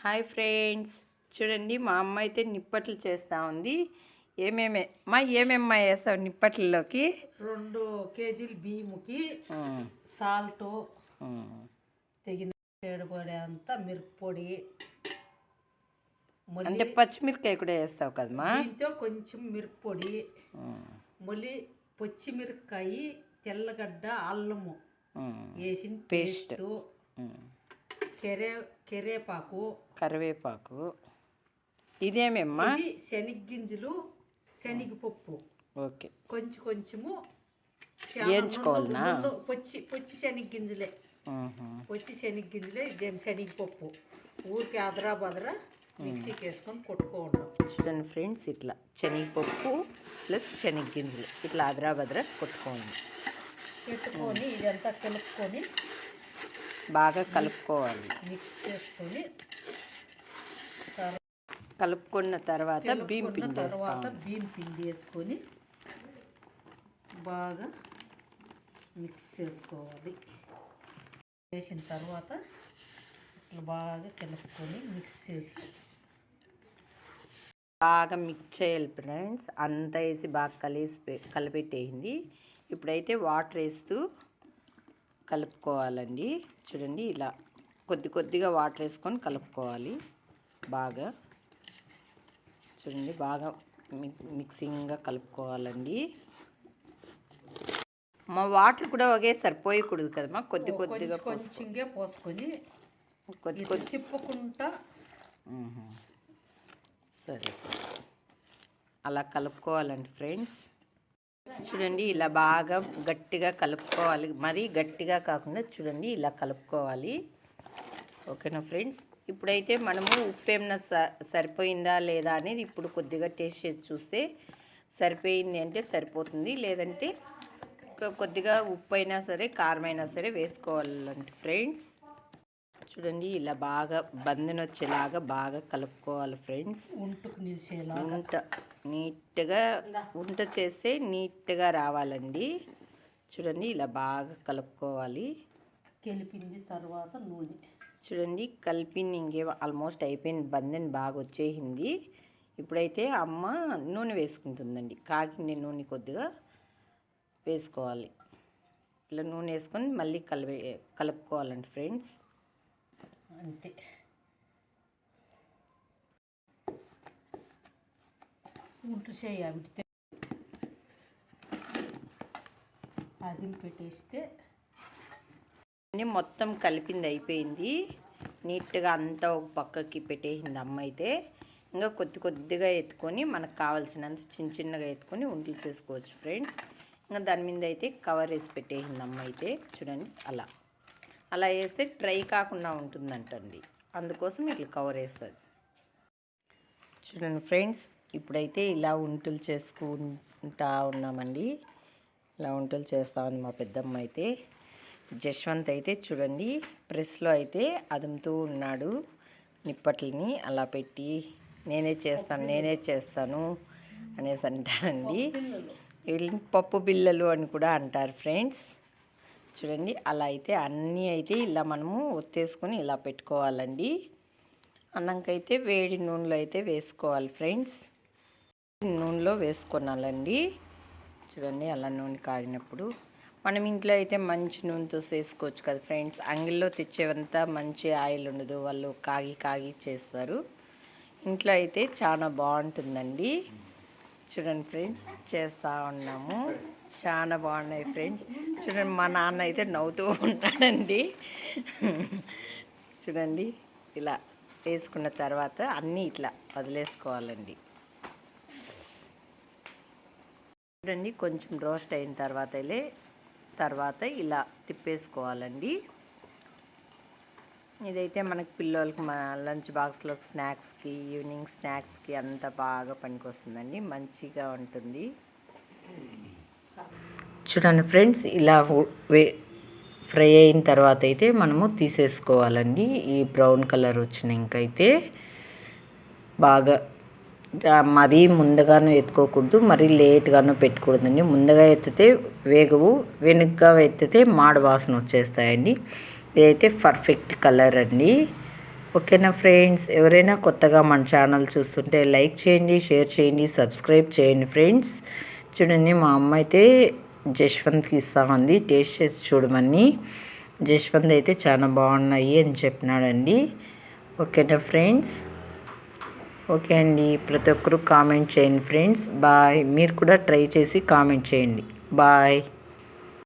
Hi friends. చూడండి మా అమ్మ అయితే నిప్పట్లు చేస్తూ ఉంది. ఏమేమి మా ఏమేమ్మా వేస్తావు నిప్పట్లలోకి? రెండు కేజీలు బియ్యముకి సాల్ట్ తెగిన చెడుపొడి అంతా మిరప్పొడి అంటే పచ్చిమిరకాయ కూడా వేస్తావు కదమ్మా? దీంతో కొంచెం మిరప్పొడి మళ్ళీ పచ్చిమిరపకాయ తెల్లగడ్డ అల్లము వేసిన. పేస్టు. కెరే కెరేపాకు కరివేపాకు. ఇదేమేమ్మా ఇది శనగ్గింజలు శనగపప్పు. ఓకే. కొంచెం కొంచెము వేయించుకోవాలనా? పొచ్చి పొచ్చి శనగ్గింజలే. వచ్చి శనగ్గింజలే ఇదేం శనగపప్పు. ఊరికి అదరా బదరా మిక్సీకి వేసుకొని కొట్టుకోవడం చూడండి ఫ్రెండ్స్ ఇట్లా శనగపప్పు ప్లస్ శనగగింజలు. ఇట్లా అదరాబద్రా కొట్టుకోండి పెట్టుకొని ఇదంతా కలుపుకొని బాగా కలుపుకోవాలి. మిక్స్ చేసుకొని కలుపుకున్న తర్వాత బియ్యం కలుపుకున్న పిండి తర్వాత బియ్యం పిండి వేసుకొని బాగా మిక్స్ చేసుకోవాలి. వేసిన తర్వాత ఇట్లా బాగా కలుపుకొని మిక్స్ చేసి బాగా మిక్స్ చేయాలి ఫ్రెండ్స్. అంతా వేసి బాగా కలిసి కలిపెట్టేయింది ఇప్పుడైతే వాటర్ వేస్తూ కలుపుకోవాలండి. చూడండి ఇలా కొద్ది కొద్దిగా వాటర్ వేసుకొని కలుపుకోవాలి బాగా. చూడండి బాగా మిక్ మిక్సింగ్గా కలుపుకోవాలండి. మా వాటర్ కూడా ఒకేసారి పోయకూడదు కదమ్మా. కొద్ది కొద్దిగా కొంచెం కొంచెంగా పోసుకొని కొద్ది కొద్ది తిప్పుకుంటా. సరే. అలా కలుపుకోవాలండి ఫ్రెండ్స్. చూడండి ఇలా బాగా గట్టిగా కలుపుకోవాలి. మరీ గట్టిగా కాకుండా చూడండి ఇలా కలుపుకోవాలి. ఓకేనా ఫ్రెండ్స్? ఇప్పుడైతే మనము ఉప్పు ఏమైనా స- సరిపోయిందా లేదా అనేది ఇప్పుడు కొద్దిగా టేస్ట్ చేసి చూస్తే సరిపోయింది అంటే సరిపోతుంది. లేదంటే కొద్దిగా ఉప్పు అయినా సరే కారం అయినా సరే వేసుకోవాలంటే ఫ్రెండ్స్. చూడండి ఇలా బాగా బందెన వచ్చేలాగా బాగా కలుపుకోవాలి ఫ్రెండ్స్. ఉంటుకు నిలిచేలా ఉంట నీట్గా ఉంట చేస్తే నీట్గా రావాలండి. చూడండి ఇలా బాగా కలుపుకోవాలి. కలిపింది తర్వాత నూనె. చూడండి కలిపింది ఇంకే ఆల్మోస్ట్ అయిపోయింది బందెన్ బాగా వచ్చేసింది. ఇప్పుడైతే అమ్మ నూనె వేసుకుంటుందండి కాకిండి నూనె కొద్దిగా వేసుకోవాలి. ఇలా నూనె వేసుకొని మళ్ళీ కలిపి కలుపుకోవాలండి ఫ్రెండ్స్. అంతే. ఉంటు చేయి అది పెట్టేస్తే. అన్నీ మొత్తం కలిపింది అయిపోయింది. నీట్గా అంతా ఒక పక్కకి పెట్టేసింది అమ్మ అయితే ఇంకా కొద్ది కొద్దిగా ఎత్తుకొని మనకు కావాల్సినంత చిన్న చిన్నగా ఎత్తుకొని ఉంటలు చేసుకోవచ్చు ఫ్రెండ్స్. ఇంకా దాని మీద అయితే కవర్ వేసి పెట్టేసింది అమ్మ అయితే చూడండి అలా. అలా వేస్తే డ్రై కాకుండా ఉంటుందంటండి. అందుకోసం ఇట్లా కవర్ వేస్తుంది. చూడండి ఫ్రెండ్స్ ఇప్పుడైతే ఇలా ఉంటలు చేసుకుంటా ఉన్నామండి. ఇలా వంటలు చేస్తా ఉంది మా పెద్దమ్మ అయితే. జశ్వంత్ అయితే చూడండి ప్రెస్లో అయితే అదుముతూ ఉన్నాడు నిప్పట్లని. అలా పెట్టి నేనే చేస్తాను నేనే చేస్తాను అనేసి అంటారండి. వీళ్ళని పప్పు బిళ్ళలు అని కూడా అంటారు ఫ్రెండ్స్. చూడండి అలా అయితే అన్నీ అయితే ఇలా మనము ఒత్తేసుకొని ఇలా పెట్టుకోవాలండి. అన్నంకైతే వేడి నూనెలో అయితే వేసుకోవాలి ఫ్రెండ్స్. నూనెలో వేసుకొనాలండి. చూడండి అలా నూనె కాగినప్పుడు. మనం ఇంట్లో అయితే మంచి నూనెతో చేసుకోవచ్చు కదా ఫ్రెండ్స్. అంగిల్లో తెచ్చేవంతా మంచి ఆయిల్ ఉండదు వాళ్ళు కాగి కాగి చేస్తారు. ఇంట్లో అయితే చాలా బాగుంటుందండి. చూడండి ఫ్రెండ్స్ చేస్తూ ఉన్నాము. చాలా బాగున్నాయి ఫ్రెండ్స్. చూడండి మా నాన్న అయితే నవ్వుతూ ఉంటాడండి. చూడండి ఇలా వేసుకున్న తర్వాత అన్నీ ఇట్లా వదిలేసుకోవాలండి. చూడండి కొంచెం రోస్ట్ అయిన తర్వాత తర్వాత ఇలా తిప్పేసుకోవాలండి. ఇదైతే మనకి పిల్లలకి మన లంచ్ బాక్స్లో స్నాక్స్కి ఈవినింగ్ స్నాక్స్కి అంత బాగా పనికొస్తుందండి. మంచిగా ఉంటుంది. చూడండి ఫ్రెండ్స్ ఇలా వే ఫ్రై అయిన తర్వాత అయితే మనము తీసేసుకోవాలండి. ఈ బ్రౌన్ కలర్ వచ్చినాకైతే బాగా మరీ ముందుగాను ఎత్తుకోకూడదు మరీ లేట్గాను పెట్టకూడదండి. ముందుగా ఎత్తితే వేగవు వెనుకగా ఎత్తితే మాడ వాసన వచ్చేస్తాయండి. ఇదైతే పర్ఫెక్ట్ కలర్ అండి. ఓకేనా ఫ్రెండ్స్? ఎవరైనా కొత్తగా మన ఛానల్ చూస్తుంటే లైక్ చేయండి షేర్ చేయండి సబ్స్క్రైబ్ చేయండి ఫ్రెండ్స్. చూడండి మా అమ్మ అయితే జశ్వంత్కి ఇస్తామంది. టేస్ట్ చేసి చూడమని. జశ్వంత్ అయితే చాలా బాగున్నాయి అని చెప్పినాడండి. ఓకేనా ఫ్రెండ్స్? ఓకే అండి. ప్రతి ఒక్కరు కామెంట్ చేయండి ఫ్రెండ్స్. బాయ్. మీరు కూడా ట్రై చేసి కామెంట్ చేయండి. బాయ్.